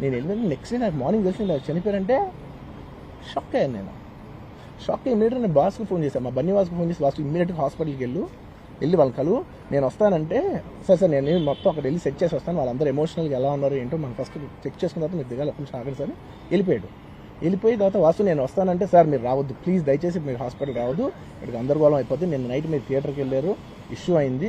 నేను వెళ్ళిన next day నాకు మార్నింగ్ తెలిసింది నాకు చనిపోయారంటే షాక్ అయ్యాను నేను. షాక్ ఇమీడియట్ నేను బాస్కి ఫోన్ చేశాను మా బన్నీ బాస్కి ఫోన్ చేసి బాస్ ఇమ్మీడియట్గా హాస్పిటల్కి వెళ్ళు. వెళ్ళి వాళ్ళు కలు నేను వస్తానంటే సరే సార్ నేను మొత్తం అక్కడ వెళ్ళి సెట్ చేసి వస్తాను. వాళ్ళందరూ ఎమోషనల్గా ఎలా ఉన్నారు ఏంటో మనం ఫస్ట్ చెక్ చేసుకున్న తర్వాత మీరు దిగాలి. కొంచెం ఆగండి సార్ వెళ్ళిపోయాడు. వెళ్ళిపోయిన తర్వాత వాసు నేను వస్తానంటే సార్ మీరు రావద్దు. ప్లీజ్ దయచేసి మీరు హాస్పిటల్ రావద్దు. ఇక్కడ గందరగోళం అయిపోతుంది నేను నైట్ మీరు థియేటర్కి వెళ్ళారు. ఇష్యూ అయింది.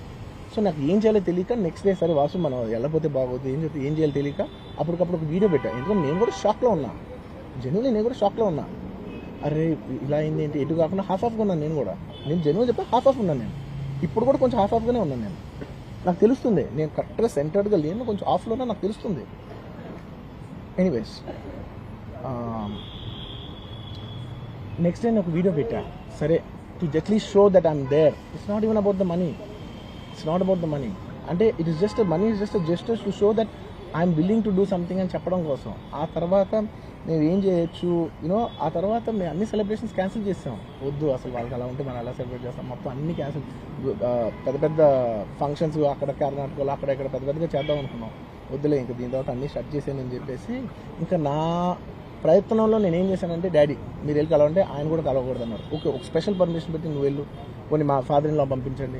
సో నాకు ఏం చేయాలో తెలియక నెక్స్ట్ డే సరే వాసు మనం వెళ్ళపోతే బాగోదు ఏం చెప్తే ఏం చేయాలో తెలియక అప్పటికప్పుడు ఒక వీడియో పెట్టా. ఎందుకంటే నేను కూడా షాక్లో ఉన్నా. జనరల్లీ నేను కూడా షాక్లో ఉన్నా. అరే ఇలా అయింది ఏంటి? ఎటు కాకుండా హాఫ్ ఆఫ్గా ఉన్నాను నేను కూడా. నేను జనువల్ చెప్పి హాఫ్ ఆఫ్ ఉన్నాను నేను. ఇప్పుడు కూడా కొంచెం హాఫ్ ఆఫ్గానే ఉన్నాను నేను. నాకు తెలుస్తుంది. నేను కరెక్ట్గా సెంటర్డ్గా లేను కొంచెం ఆఫ్లో ఉన్నా నాకు తెలుస్తుంది. ఎనీవేస్ నెక్స్ట్ డే నేను ఒక వీడియో పెట్టా. సరే to జట్లీ show that I'm there it's not even about the money it's not about the money అంటే it is just money is just gestures to show that I'm willing to do something అని చెప్పడం కోసం. ఆ తర్వాత మేము ఏం చేయొచ్చు? You know ఆ తర్వాత మేము అన్ని సెలబ్రేషన్స్ క్యాన్సిల్ చేస్తాం వద్దు అసలు వాళ్ళకి అలా ఉంటే మనం ఎలా సెలబ్రేట్ చేస్తాం? మొత్తం అన్ని క్యాన్సిల్ పెద్ద పెద్ద ఫంక్షన్స్ అక్కడ కర్ణాటకలో అక్కడ ఇక్కడ పెద్ద పెద్దగా చేద్దాం అనుకున్నాం. వద్దులే ఇంకా దీని తర్వాత అన్ని స్టార్ట్ చేసానని చెప్పేసి ఇంకా నా ప్రయత్నంలో నేను ఏం చేశానంటే డాడీ మీరు వెళ్ళి కలవంటే ఆయన కూడా కలవకూడదు అన్నారు ఓకే ఒక స్పెషల్ పర్మిషన్ పెట్టి నువ్వు వెళ్ళు. కొన్ని మా ఫాదర్ ఇన్లో పంపించండి.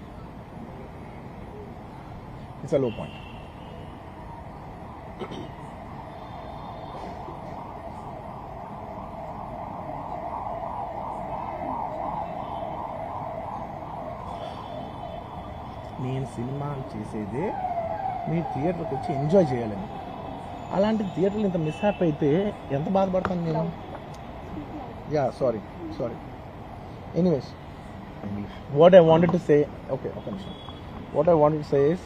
It's a low point. నేను సినిమా చేసేది మీరు థియేటర్కి వచ్చి ఎంజాయ్ చేయాలని. అలాంటి థియేటర్లు ఇంత మిస్హాప్ అయితే ఎంత బాధపడతాను నేను? Yeah sorry sorry anyways what I wanted to say okay ఒక నిమిషం. What I wanted to say is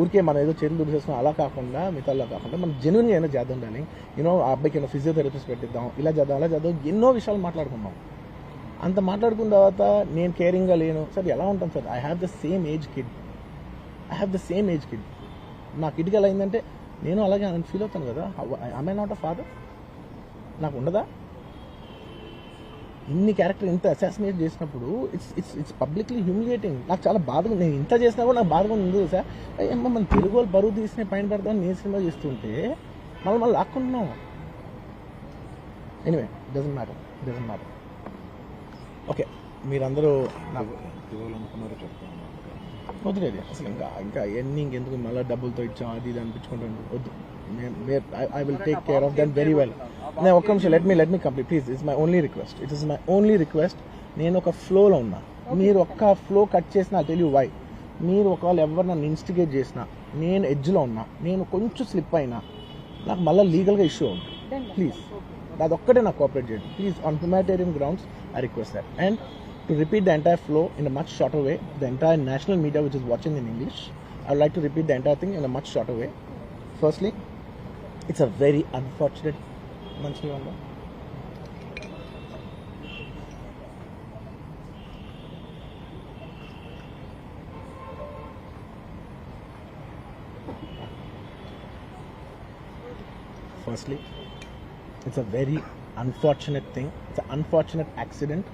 ఊరికే మనం ఏదో చేతులు దుడిసేసుకుని అలా కాకుండా మిగతాలో కాకుండా మనం జెన్యున్గా ఏమైనా చేద్దాం ఉండాలి యూనో ఆ అబ్బాయికి ఏమైనా ఫిజియోథెరపిస్ట్ పెట్టిద్దాం ఇలా చేద్దాం అలా చేద్దాం ఎన్నో విషయాలు మాట్లాడుకున్నాం అంత మాట్లాడుకున్న తర్వాత నేను కేరింగ్గా లేను. సార్ ఎలా ఉంటాను sir? I have the same age kid I have the same age kid నా కిడ్కి ఎలా అయిందంటే నేను అలాగే ఫీల్ అవుతాను కదా. ఐ నాట్ అ ఫాదర్ నాకు ఉండదా? ఇన్ని క్యారెక్టర్ ఇంత అసాసినేట్ చేసినప్పుడు it's it's it's publicly humiliating నాకు చాలా బాధగా నేను ఇంత చేసినా కూడా నాకు బాధగా ఉంది సార్ అమ్మ మన తెలుగు వాళ్ళు బరువు తీసిన పైన పెడతామని నేను సినిమా చేస్తుంటే మళ్ళీ మళ్ళీ లాక్కుంటున్నాం. Anyway doesn't matter doesn't matter okay మీరందరూ నాకు వదిలేదు అసలు ఇంకా ఇంకా ఎన్ని ఇంకెందుకు? మళ్ళీ డబ్బులతో ఇచ్చాం అది ఇది అనిపించుకుంటాను వద్దు. I will take care of them very well నేను ఒక్క నిమిషం let me let me complete please it's my only request it is my only request నేను ఒక ఫ్లోలో ఉన్నా. మీరు ఒక్క ఫ్లో కట్ చేసినా తెలియ వై మీరు ఒకవేళ ఎవరు నన్ను ఇన్స్టిగేట్ చేసినా నేను ఎడ్జ్లో ఉన్నా నేను కొంచెం స్లిప్ అయినా నాకు మళ్ళీ లీగల్గా ఇష్యూ ఉంది ప్లీజ్ అదొక్కటే నాకు కోఆపరేట్ చేయండి. Please on humanitarian grounds I request that and to repeat the entire flow in a much shorter way the entire national media which is watching in English I would like to repeat the entire thing in a much shorter way. Firstly, it's a very unfortunate మంచిగా ఉందా Firstly, it's a very unfortunate thing. It's an unfortunate accident